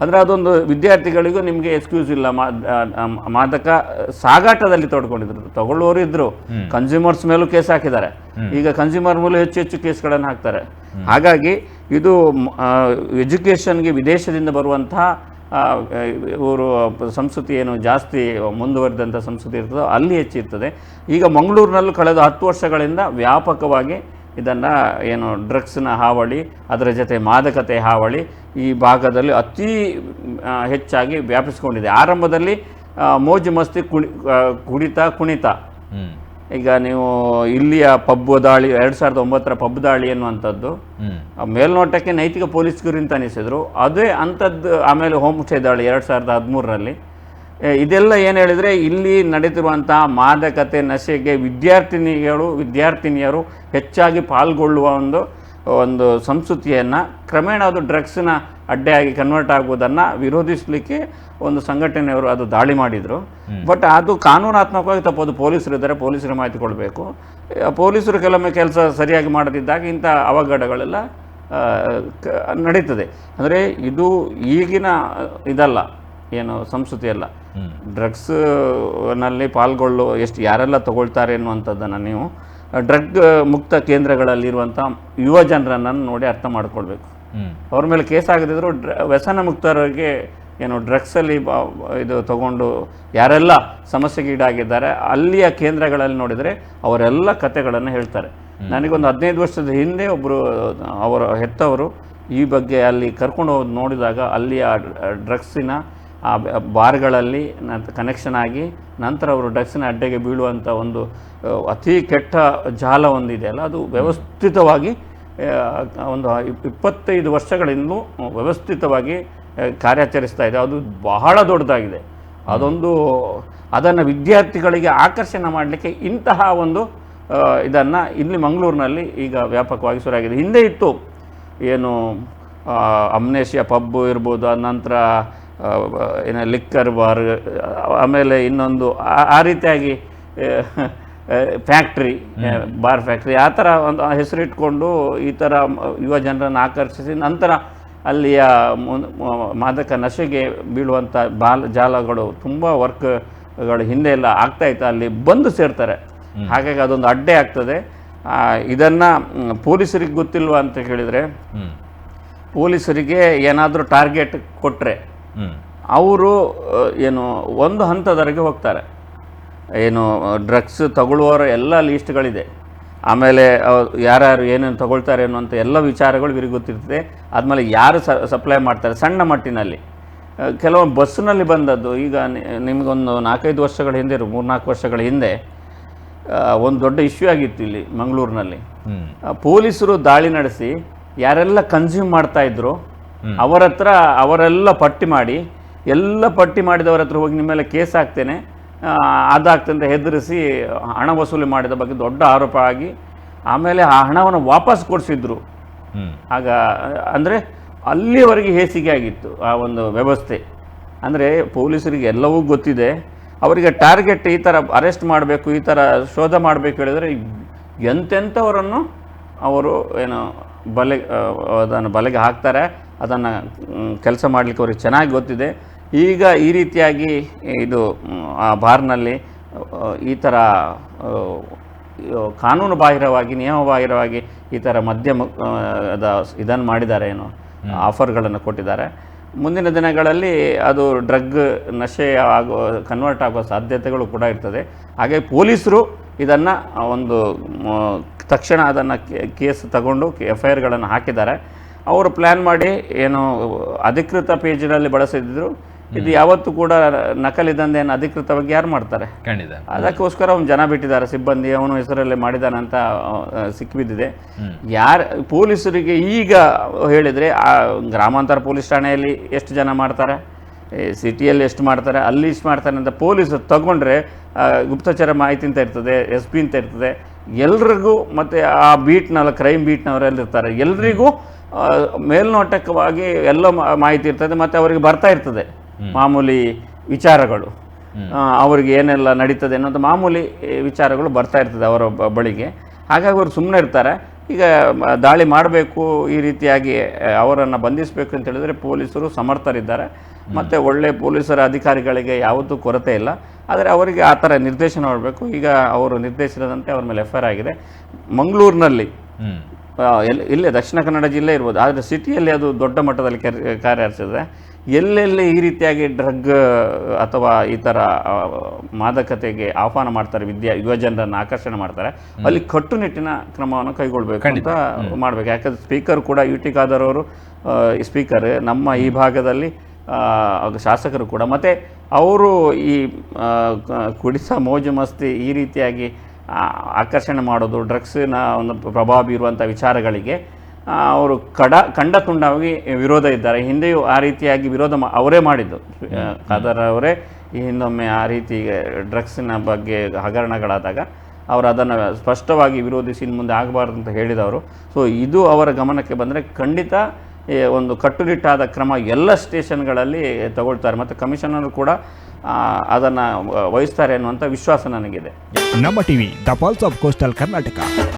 ಅಂದರೆ ಅದೊಂದು ವಿದ್ಯಾರ್ಥಿಗಳಿಗೂ ನಿಮಗೆ ಎಕ್ಸ್ಕ್ಯೂಸ್ ಇಲ್ಲ ಮಾದಕ ಸಾಗಾಟದಲ್ಲಿ ತೊಡ್ಕೊಂಡಿದ್ರು ತಗೊಳ್ಳೋರು ಇದ್ರು. ಕನ್ಸ್ಯೂಮರ್ಸ್ ಮೇಲೂ ಕೇಸ್ ಹಾಕಿದ್ದಾರೆ. ಈಗ ಕನ್ಸ್ಯೂಮರ್ ಮೇಲೂ ಹೆಚ್ಚು ಹೆಚ್ಚು ಕೇಸ್ಗಳನ್ನು ಹಾಕ್ತಾರೆ. ಹಾಗಾಗಿ ಇದು ಎಜುಕೇಷನ್ಗೆ ವಿದೇಶದಿಂದ ಬರುವಂತಹ ಇವರು ಸಂಸ್ಕೃತಿ ಏನು ಜಾಸ್ತಿ ಮುಂದುವರೆದಂಥ ಸಂಸ್ಕೃತಿ ಇರ್ತದೋ ಅಲ್ಲಿ ಹೆಚ್ಚಿರ್ತದೆ. ಈಗ ಮಂಗಳೂರಿನಲ್ಲೂ ಕಳೆದ ಹತ್ತು ವರ್ಷಗಳಿಂದ ವ್ಯಾಪಕವಾಗಿ ಇದನ್ನು ಏನು ಡ್ರಗ್ಸ್ನ ಹಾವಳಿ, ಅದರ ಜೊತೆ ಮಾದಕತೆ ಹಾವಳಿ ಈ ಭಾಗದಲ್ಲಿ ಅತಿ ಹೆಚ್ಚಾಗಿ ವ್ಯಾಪಿಸ್ಕೊಂಡಿದೆ. ಆರಂಭದಲ್ಲಿ ಮೋಜು ಮಸ್ತಿ ಕುಣಿ ಕುಡಿತ ಕುಣಿತ. ಈಗ ನೀವು ಇಲ್ಲಿಯ ಪಬ್ ದಾಳಿ ಎರಡ್ ಸಾವಿರದ ಒಂಬತ್ತರ ಪಬ್ ದಾಳಿ ಎನ್ನುವಂಥದ್ದು ಆ ಮೇಲ್ನೋಟಕ್ಕೆ ನೈತಿಕ ಪೊಲೀಸ್ ಅಂತ ಅನಿಸಿದ್ರು. ಅದೇ ಅಂಥದ್ದು ಆಮೇಲೆ ಹೋಮ್ ಸ್ಟೇ ದಾಳಿ ಎರಡು ಸಾವಿರದ ಹದಿಮೂರರಲ್ಲಿ. ಇದೆಲ್ಲ ಏನು ಹೇಳಿದರೆ ಇಲ್ಲಿ ನಡೆದಿರುವಂತಹ ಮಾದಕತೆ ನಶೆಗೆ ವಿದ್ಯಾರ್ಥಿನಿಗಳು ವಿದ್ಯಾರ್ಥಿನಿಯರು ಹೆಚ್ಚಾಗಿ ಪಾಲ್ಗೊಳ್ಳುವ ಒಂದು ಒಂದು ಸಂಸ್ಕೃತಿಯನ್ನು ಕ್ರಮೇಣ ಅದು ಡ್ರಗ್ಸ್ನ ಅಡ್ಡೆಯಾಗಿ ಕನ್ವರ್ಟ್ ಆಗುವುದನ್ನು ವಿರೋಧಿಸಲಿಕ್ಕೆ ಒಂದು ಸಂಘಟನೆಯವರು ಅದು ದಾಳಿ ಮಾಡಿದರು. ಬಟ್ ಅದು ಕಾನೂನಾತ್ಮಕವಾಗಿ ತಪ್ಪೋದು ಪೊಲೀಸರು ಇದ್ದಾರೆ ಪೊಲೀಸರು ಮಾಹಿತಿ ಕೊಡಬೇಕು. ಪೊಲೀಸರು ಕೆಲವೊಮ್ಮೆ ಕೆಲಸ ಸರಿಯಾಗಿ ಮಾಡದಿದ್ದಾಗ ಇಂಥ ಅವಘಡಗಳೆಲ್ಲ ನಡೀತದೆ. ಅಂದರೆ ಇದು ಈಗಿನ ಇದಲ್ಲ ಏನು ಸಂಸ್ಕೃತಿ ಅಲ್ಲ. ಡ್ರಗ್ಸ್ನಲ್ಲಿ ಡ್ರಗ್ಸ್ನಲ್ಲಿ ಪಾಲ್ಗೊಳ್ಳು ಎಷ್ಟು ಯಾರೆಲ್ಲ ತಗೊಳ್ತಾರೆ ಅನ್ನುವಂಥದ್ದನ್ನು ನೀವು ಡ್ರಗ್ ಮುಕ್ತ ಕೇಂದ್ರಗಳಲ್ಲಿರುವಂಥ ಯುವ ಜನರನ್ನು ನೋಡಿ ಅರ್ಥ ಮಾಡ್ಕೊಳ್ಬೇಕು. ಅವ್ರ ಮೇಲೆ ಕೇಸ್ ಆಗದಿದ್ರು ಡ್ರ ವ್ಯಸನ ಮುಕ್ತರಿಗೆ ಏನು ಡ್ರಗ್ಸಲ್ಲಿ ಇದು ತಗೊಂಡು ಯಾರೆಲ್ಲ ಸಮಸ್ಯೆಗೀಡಾಗಿದ್ದಾರೆ ಅಲ್ಲಿಯ ಕೇಂದ್ರಗಳಲ್ಲಿ ನೋಡಿದರೆ ಅವರೆಲ್ಲ ಕತೆಗಳನ್ನು ಹೇಳ್ತಾರೆ. ನನಗೊಂದು ಹದಿನೈದು ವರ್ಷದ ಹಿಂದೆ ಒಬ್ಬರು ಅವರ ಹೆತ್ತವರು ಈ ಬಗ್ಗೆ ಅಲ್ಲಿ ಕರ್ಕೊಂಡು ಹೋಗಿ ನೋಡಿದಾಗ ಅಲ್ಲಿಯ ಡ್ರಗ್ಸಿನ ಆ ಬಾರ್ಗಳಲ್ಲಿ ಕನೆಕ್ಷನ್ ಆಗಿ ನಂತರ ಅವರು ಡ್ರಗ್ಸಿನ ಅಡ್ಡೆಗೆ ಬೀಳುವಂಥ ಒಂದು ಅತಿ ಕೆಟ್ಟ ಜಾಲ ಒಂದಿದೆಯಲ್ಲ ಅದು ವ್ಯವಸ್ಥಿತವಾಗಿ ಒಂದು ಇಪ್- ಇಪ್ಪತ್ತೈದು ವರ್ಷಗಳಿಂದಲೂ ವ್ಯವಸ್ಥಿತವಾಗಿ ಕಾರ್ಯಾಚರಿಸ್ತಾ ಇದೆ. ಅದು ಬಹಳ ದೊಡ್ಡದಾಗಿದೆ. ಅದೊಂದು, ಅದನ್ನು ವಿದ್ಯಾರ್ಥಿಗಳಿಗೆ ಆಕರ್ಷಣೆ ಮಾಡಲಿಕ್ಕೆ ಇಂತಹ ಒಂದು ಇದನ್ನು ಇಲ್ಲಿ ಮಂಗಳೂರಿನಲ್ಲಿ ಈಗ ವ್ಯಾಪಕವಾಗಿ ಶುರುವಾಗಿದೆ. ಹಿಂದೆ ಇತ್ತು, ಏನು ಅಮ್ನೇಷಿಯಾ ಪಬ್ ಇರ್ಬೋದು ನಂತರ ಏನು ಲಿಕ್ಕರ್ ಬಾರ್ ಆಮೇಲೆ ಇನ್ನೊಂದು ಆ- ರೀತಿಯಾಗಿ ಫ್ಯಾಕ್ಟ್ರಿ ಬಾರ್ ಫ್ಯಾಕ್ಟ್ರಿ ಆ ಥರ ಒಂದು ಹೆಸರಿಟ್ಕೊಂಡು ಈ ಥರ ಯುವ ಜನರನ್ನು ಆಕರ್ಷಿಸಿ ನಂತರ ಅಲ್ಲಿಯ ಮಾದಕ ನಶೆಗೆ ಬೀಳುವಂಥ ಬಾಲ್ ಜಾಲಗಳು ತುಂಬ ವರ್ಕ್ಗಳು ಹಿಂದೆ ಎಲ್ಲ ಆಗ್ತಾ ಇತ್ತು ಅಲ್ಲಿ ಬಂದು ಸೇರ್ತಾರೆ. ಹಾಗಾಗಿ ಅದೊಂದು ಅಡ್ಡೆ ಆಗ್ತದೆ. ಇದನ್ನು ಪೊಲೀಸರಿಗೆ ಗೊತ್ತಿಲ್ವಾ ಅಂತ ಕೇಳಿದರೆ ಪೊಲೀಸರಿಗೆ ಏನಾದರೂ ಟಾರ್ಗೆಟ್ ಕೊಟ್ಟರೆ ಅವರು ಏನು ಒಂದು ಹಂತದವರೆಗೆ ಹೋಗ್ತಾರೆ. ಏನು ಡ್ರಗ್ಸ್ ತಗೊಳ್ಳುವವರ ಎಲ್ಲ ಲೀಸ್ಟ್ಗಳಿದೆ. ಆಮೇಲೆ ಯಾರ್ಯಾರು ಏನೇನು ತಗೊಳ್ತಾರೆ ಅನ್ನುವಂಥ ಎಲ್ಲ ವಿಚಾರಗಳು ಇವ್ರಿಗೆ ಗೊತ್ತಿರ್ತದೆ. ಆದಮೇಲೆ ಯಾರು ಸಪ್ಲೈ ಮಾಡ್ತಾರೆ ಸಣ್ಣ ಮಟ್ಟಿನಲ್ಲಿ. ಕೆಲವೊಂದು ಬಸ್ಸಿನಲ್ಲಿ ಬಂದದ್ದು ಈಗ ನಿಮಗೊಂದು ನಾಲ್ಕೈದು ವರ್ಷಗಳ ಹಿಂದೆ ಮೂರ್ನಾಲ್ಕು ವರ್ಷಗಳ ಹಿಂದೆ ಒಂದು ದೊಡ್ಡ ಇಶ್ಯೂ ಆಗಿತ್ತು ಇಲ್ಲಿ ಮಂಗಳೂರಿನಲ್ಲಿ. ಪೊಲೀಸರು ದಾಳಿ ನಡೆಸಿ ಯಾರೆಲ್ಲ ಕನ್ಸ್ಯೂಮ್ ಮಾಡ್ತಾ ಇದ್ರು ಅವರ ಹತ್ರ ಅವರೆಲ್ಲ ಪಟ್ಟಿ ಮಾಡಿ ಎಲ್ಲ ಪಟ್ಟಿ ಮಾಡಿದವರ ಹತ್ರ ಹೋಗಿ ನಿಮ್ಮ ಮೇಲೆ ಕೇಸ್ ಹಾಕ್ತೇನೆ ಅದಾಗ್ತಂತ ಹೆದರಿಸಿ ಹಣ ವಸೂಲಿ ಮಾಡಿದ ಬಗ್ಗೆ ದೊಡ್ಡ ಆರೋಪ ಆಗಿ ಆಮೇಲೆ ಆ ಹಣವನ್ನು ವಾಪಸ್ ಕೊಡಿಸಿದ್ರು. ಆಗ ಅಂದರೆ ಅಲ್ಲಿವರೆಗೆ ಹೇಸಿಗೆ ಆಗಿತ್ತು ಆ ಒಂದು ವ್ಯವಸ್ಥೆ. ಅಂದರೆ ಪೊಲೀಸರಿಗೆ ಎಲ್ಲವೂ ಗೊತ್ತಿದೆ. ಅವರಿಗೆ ಟಾರ್ಗೆಟ್ ಈ ಥರ ಅರೆಸ್ಟ್ ಮಾಡಬೇಕು ಈ ಥರ ಶೋಧ ಮಾಡಬೇಕು ಹೇಳಿದರೆ ಎಂತೆಂಥವರನ್ನು ಅವರು ಏನು ಬಲೆ ಅದನ್ನು ಬಲೆಗೆ ಹಾಕ್ತಾರೆ. ಅದನ್ನು ಕೆಲಸ ಮಾಡಲಿಕ್ಕೆ ಅವ್ರಿಗೆ ಚೆನ್ನಾಗಿ ಗೊತ್ತಿದೆ. ಈಗ ಈ ರೀತಿಯಾಗಿ ಇದು ಆ ಬಾರ್ನಲ್ಲಿ ಈ ಥರ ಕಾನೂನು ಬಾಹಿರವಾಗಿ ನಿಯಮ ಬಾಹಿರವಾಗಿ ಈ ಥರ ಮದ್ಯಮ ಇದನ್ನು ಮಾಡಿದ್ದಾರೆ ಏನು ಆಫರ್ಗಳನ್ನು ಕೊಟ್ಟಿದ್ದಾರೆ. ಮುಂದಿನ ದಿನಗಳಲ್ಲಿ ಅದು ಡ್ರಗ್ ನಶೆ ಆಗೋ ಕನ್ವರ್ಟ್ ಆಗೋ ಸಾಧ್ಯತೆಗಳು ಕೂಡ ಇರ್ತದೆ. ಹಾಗೆ ಪೊಲೀಸರು ಇದನ್ನು ಒಂದು ತಕ್ಷಣ ಅದನ್ನು ಕೇಸ್ ತಗೊಂಡು ಎಫ್ ಐ ಆರ್ಗಳನ್ನು ಹಾಕಿದ್ದಾರೆ. ಅವರು ಪ್ಲ್ಯಾನ್ ಮಾಡಿ ಏನು ಅಧಿಕೃತ ಪೇಜಿನಲ್ಲಿ ಬಳಸಿದ್ರು ಇದು ಯಾವತ್ತೂ ಕೂಡ ನಕಲಿ ನಕಲಿದಂದೇನು ಅಧಿಕೃತವಾಗಿ ಯಾರು ಮಾಡ್ತಾರೆ? ಅದಕ್ಕೋಸ್ಕರ ಅವ್ನು ಜನ ಬಿಟ್ಟಿದ್ದಾರೆ. ಸಿಬ್ಬಂದಿ ಅವನು ಹೆಸರಲ್ಲೇ ಮಾಡಿದಾನಂತ ಸಿಕ್ಕಿಬಿದ್ದಿದೆ ಯಾರು ಪೊಲೀಸರಿಗೆ ಈಗ ಹೇಳಿದರೆ ಆ ಗ್ರಾಮಾಂತರ ಪೊಲೀಸ್ ಠಾಣೆಯಲ್ಲಿ ಎಷ್ಟು ಜನ ಮಾಡ್ತಾರೆ? ಸಿಟಿಯಲ್ಲಿ ಎಷ್ಟು ಮಾಡ್ತಾರೆ? ಅಲ್ಲಿ ಇಷ್ಟು ಮಾಡ್ತಾರೆ ಅಂತ ಪೊಲೀಸರು ತಗೊಂಡ್ರೆ ಗುಪ್ತಚರ ಮಾಹಿತಿ ಅಂತ ಇರ್ತದೆ ಎಸ್ ಪಿ ಅಂತ ಇರ್ತದೆ. ಎಲ್ರಿಗೂ ಮತ್ತು ಆ ಬೀಟ್ನಲ್ಲ ಕ್ರೈಮ್ ಬೀಟ್ನವರೆಲ್ಲ ಇರ್ತಾರೆ. ಎಲ್ರಿಗೂ ಮೇಲ್ನೋಟಕವಾಗಿ ಎಲ್ಲ ಮಾ- ಮಾಹಿತಿ ಇರ್ತದೆ ಮತ್ತು ಅವರಿಗೆ ಬರ್ತಾ ಇರ್ತದೆ ಮಾಮೂಲಿ ವಿಚಾರಗಳು. ಅವರಿಗೆ ಏನೆಲ್ಲ ನಡೀತದೆ ಅನ್ನೋದು ಮಾಮೂಲಿ ವಿಚಾರಗಳು ಬರ್ತಾ ಇರ್ತದೆ ಅವರ ಬಳಿಗೆ. ಹಾಗಾಗಿ ಅವರು ಸುಮ್ಮನೆ ಇರ್ತಾರೆ. ಈಗ ದಾಳಿ ಮಾಡಬೇಕು ಈ ರೀತಿಯಾಗಿ ಅವರನ್ನು ಬಂಧಿಸಬೇಕು ಅಂತ ಹೇಳಿದ್ರೆ ಪೊಲೀಸರು ಸಮರ್ಥರಿದ್ದಾರೆ. ಮತ್ತು ಒಳ್ಳೆ ಪೊಲೀಸರ ಅಧಿಕಾರಿಗಳಿಗೆ ಯಾವುದೂ ಕೊರತೆ ಇಲ್ಲ. ಆದರೆ ಅವರಿಗೆ ಆ ಥರ ನಿರ್ದೇಶನ ಮಾಡಬೇಕು. ಈಗ ಅವರು ನಿರ್ದೇಶನದಂತೆ ಅವ್ರ ಮೇಲೆ ಎಫ್ ಐ ಆರ್ ಆಗಿದೆ. ಮಂಗಳೂರಿನಲ್ಲಿ ಇಲ್ಲೇ ದಕ್ಷಿಣ ಕನ್ನಡ ಜಿಲ್ಲೆ ಇರ್ಬೋದು. ಆದರೆ ಸಿಟಿಯಲ್ಲಿ ಅದು ದೊಡ್ಡ ಮಟ್ಟದಲ್ಲಿ ಕೆರ್ ಕಾರ್ಯಾಚರಿಸಿದೆ ಎಲ್ಲೆಲ್ಲಿ ಈ ರೀತಿಯಾಗಿ ಡ್ರಗ್ ಅಥವಾ ಈ ಥರ ಮಾದಕತೆಗೆ ಆಹ್ವಾನ ಮಾಡ್ತಾರೆ ವಿದ್ಯಾ ಯುವ ಜನರನ್ನು ಆಕರ್ಷಣೆ ಮಾಡ್ತಾರೆ ಅಲ್ಲಿ ಕಟ್ಟುನಿಟ್ಟಿನ ಕ್ರಮವನ್ನು ಕೈಗೊಳ್ಬೇಕು ಅಂತ ಮಾಡಬೇಕು. ಯಾಕಂದ್ರೆ ಸ್ಪೀಕರ್ ಕೂಡ ಯು ಟಿ ಖಾದರ್ ಅವರು ಸ್ಪೀಕರ್ ನಮ್ಮ ಈ ಭಾಗದಲ್ಲಿ ಶಾಸಕರು ಕೂಡ. ಮತ್ತು ಅವರು ಈ ಕುಡಿಸ ಮೋಜು ಮಸ್ತಿ ಈ ರೀತಿಯಾಗಿ ಆಕರ್ಷಣೆ ಮಾಡೋದು ಡ್ರಗ್ಸಿನ ಒಂದು ಪ್ರಭಾವ ಬೀರುವಂಥ ವಿಚಾರಗಳಿಗೆ ಅವರು ಕಡ, ಕಂಡ ತುಂಡವಾಗಿ ವಿರೋಧ ಇದ್ದಾರೆ. ಹಿಂದೆಯೂ ಆ ರೀತಿಯಾಗಿ ವಿರೋಧ ಅವರೇ ಮಾಡಿದ್ದು. ಖಾದರ್ ಅವರೇ ಈ ಹಿಂದೊಮ್ಮೆ ಆ ರೀತಿ ಡ್ರಗ್ಸಿನ ಬಗ್ಗೆ ಹಗರಣಗಳಾದಾಗ ಅವರು ಅದನ್ನು ಸ್ಪಷ್ಟವಾಗಿ ವಿರೋಧಿಸಿ ಇನ್ನು ಮುಂದೆ ಆಗಬಾರ್ದು ಅಂತ ಹೇಳಿದವರು. ಸೊ ಇದು ಅವರ ಗಮನಕ್ಕೆ ಬಂದರೆ ಖಂಡಿತ ಒಂದು ಕಟ್ಟುನಿಟ್ಟಾದ ಕ್ರಮ ಎಲ್ಲ ಸ್ಟೇಷನ್ಗಳಲ್ಲಿ ತಗೊಳ್ತಾರೆ. ಮತ್ತು ಕಮಿಷನರು ಕೂಡ ಅದನ್ನು ವಹಿಸ್ತಾರೆ ಅನ್ನುವಂಥ ವಿಶ್ವಾಸ ನನಗಿದೆ. ನಮ್ಮ TV the pulse of coastal Karnataka.